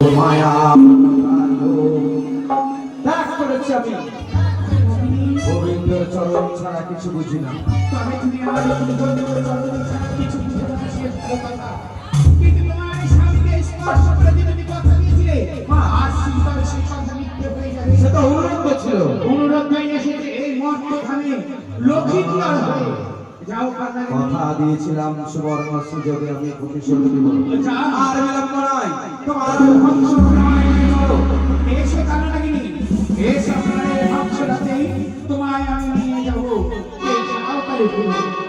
মায়া ত্যাগ করেছি আমি। গোবিন্দর চরণ ছাড়া কিছু বুঝি না। সে তো অনুরোধ ছিল অনুরোধ এই। যাও কান্নারে কথা দিয়েছিলাম সুবর্ণ সুযোগে আমি প্রতিশোধ দিব যাও। আর বিলম্ব নয়। তোমার এসো তোমায় আমি নিয়ে যাব। এই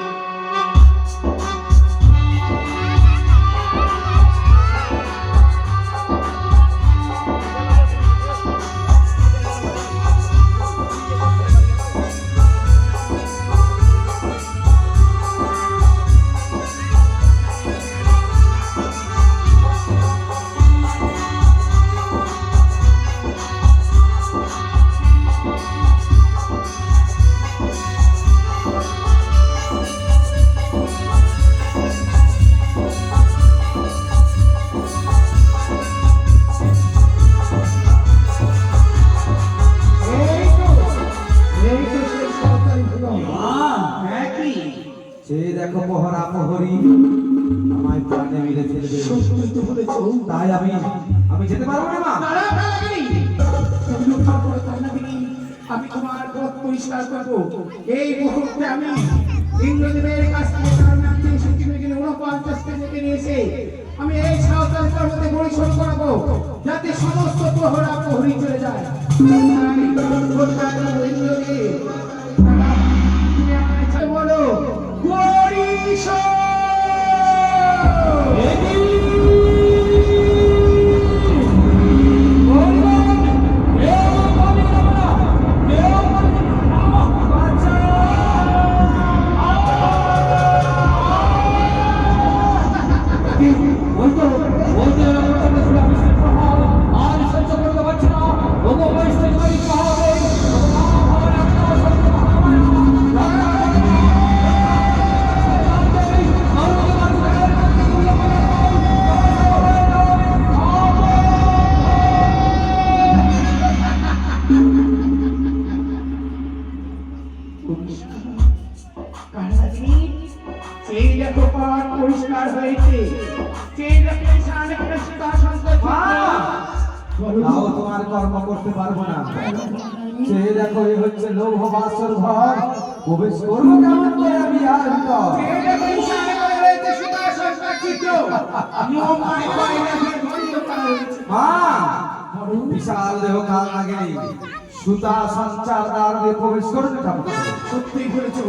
সত্যই তো বলেছ। তাই আমি আমি যেতে পারব না মা। আমি তোমার পথ পরিষ্কার করব। এই মুহূর্তে আমি ইন্দ্রদেবের কাছ থেকে তার নামটি সত্যিকে উনপঞ্চাশকে ডেকে নিয়েছে। আমি এই সাঁওতাল পর্বতে পরিশ্রম করাবো যাতে সমস্ত প্রহরা প্রহরী চলে যায়। তাও তোমার কর্ম করতে পারব না। সে দেখো, এ হচ্ছে লৌহ বাসর ঘর। প্রবেশ করব কেমন করে আমি আর এই বিশাল দেহ কাল লাগেনি সুতা দিয়ে প্রবেশ করতে থাকবে সত্যি বলেছ,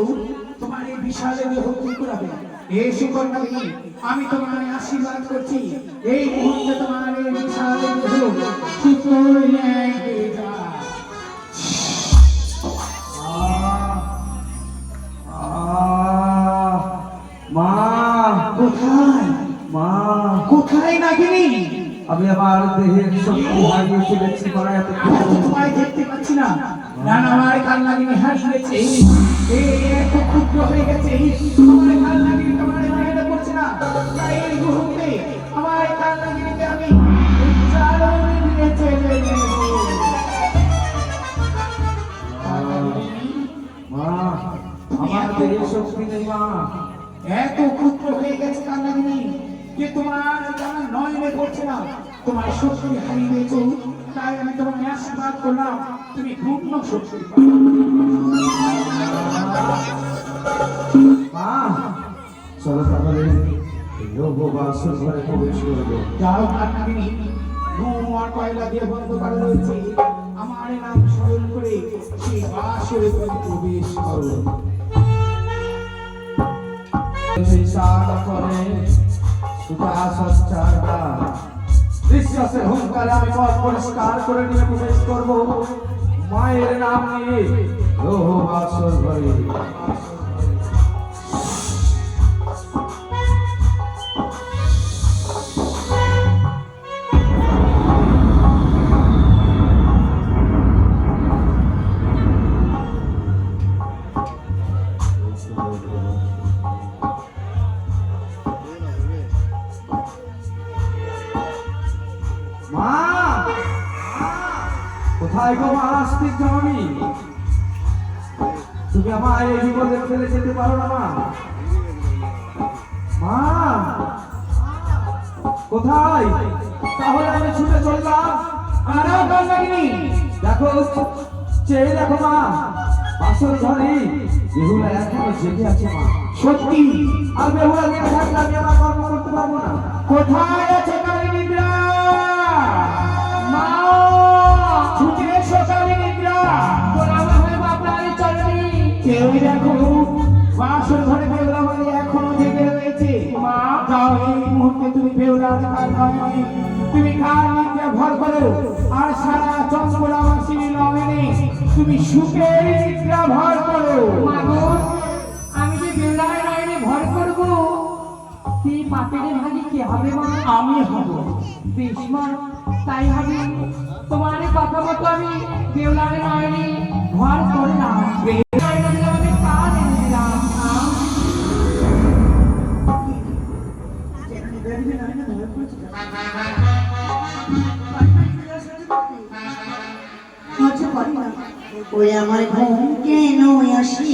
তোমার এই বিশাল কি করাবে? এই সুকন্যাকে আমি তোমার আশীর্বাদ করছি। এই মুহূর্তে তোমার এই বিশাল দেহ সুতোর ন্যায় হয়ে যায়। মা কোথায়? মা। কোথায় নাগিনি? আমি আমার দেহের শক্তি হারিয়ে ফেলেছি মারা এত তোমায় দেখতে পাচ্ছি না। কাল লাগিনি এই এত ক্ষুদ্র হয়ে গেছে। আমার কাল লাগিনি তোমার জায়গাটা পড়ছে না। তাই এই মুহূর্তে আমার কাল লাগিনিকে আমি চালনে নিয়ে চলে যাব মা আমার দেহের শক্তি নেই মা। এত ক্ষুদ্র হয়ে গেছে কাল লাগিনি যে তোমার জানা নয়নে পড়ছে না তোমার শক্তি হারিয়ে গেছো। তাই আমি তোমাকে আশীর্বাদ করলাম। তুমি পূর্ণ শক্তি। চলো তাহলে ঘরে প্রবেশ করব। যাও কান্নাগিনি ঘুম কয়লা দিয়ে বন্ধ করা রয়েছে আমার নাম স্মরণ করে সেই বাসরে তুমি প্রবেশ করো। বিশ্বাস করে সুতা সঞ্চার দ্বার। বিশ্বাসের হুঙ্কারে আমি পথ পরিষ্কার করে নিয়ে প্রবেশ করব। মায়ের নাম নিয়ে লোহ বাসর গো মা আসতে তুমি আমার এই বিপদে ফেলে যেতে পারো না, মা। মা! কোথায়? তাহলে আমি ছুটে চললাম। আরও কাল লাগিনি দেখো, চেয়ে দেখো, মা। বাসর ঘরে বেহুলা এখনও জেগে আছে, মা। সত্যি, আর বেহুলা জেগে থাকলে আমি আমার কর্ম করতে পারব না। কোথায়? তুমি কাল নিদ্রা ভর করো আর সারা চন্দ্রবাসী নয়নে তুমি সুখের নিদ্রা ভর করো আমি যে বেলায় লাইনে ভর করব সেই পাপের ভাগে কি হবে মা আমি হব তাই হবে তোমার কথা মতো আমি বেউলারে লাইনে ওই আমার ঘুম কেন আসি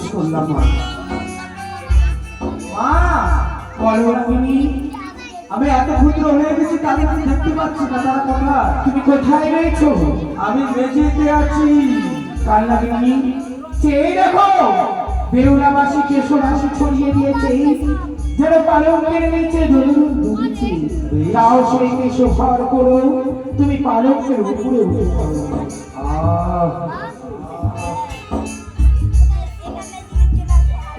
প্রবেশ করলাম আমি এত ক্ষুদ্র হয়ে গেছি তাদের আমি দেখতে পাচ্ছি না তারা কোথায় তুমি কোথায় রয়েছো? আমি মেঝেতে আছি। কাল লাগিনি সেই দেখো, বেউলাবাসী কেশরাশি ছড়িয়ে দিয়েছে। যেন পালকের নিচে ধরুন ধরেছে তাও সেই কেশ ভর করো। তুমি পালকের উপরে উঠে পড়ো।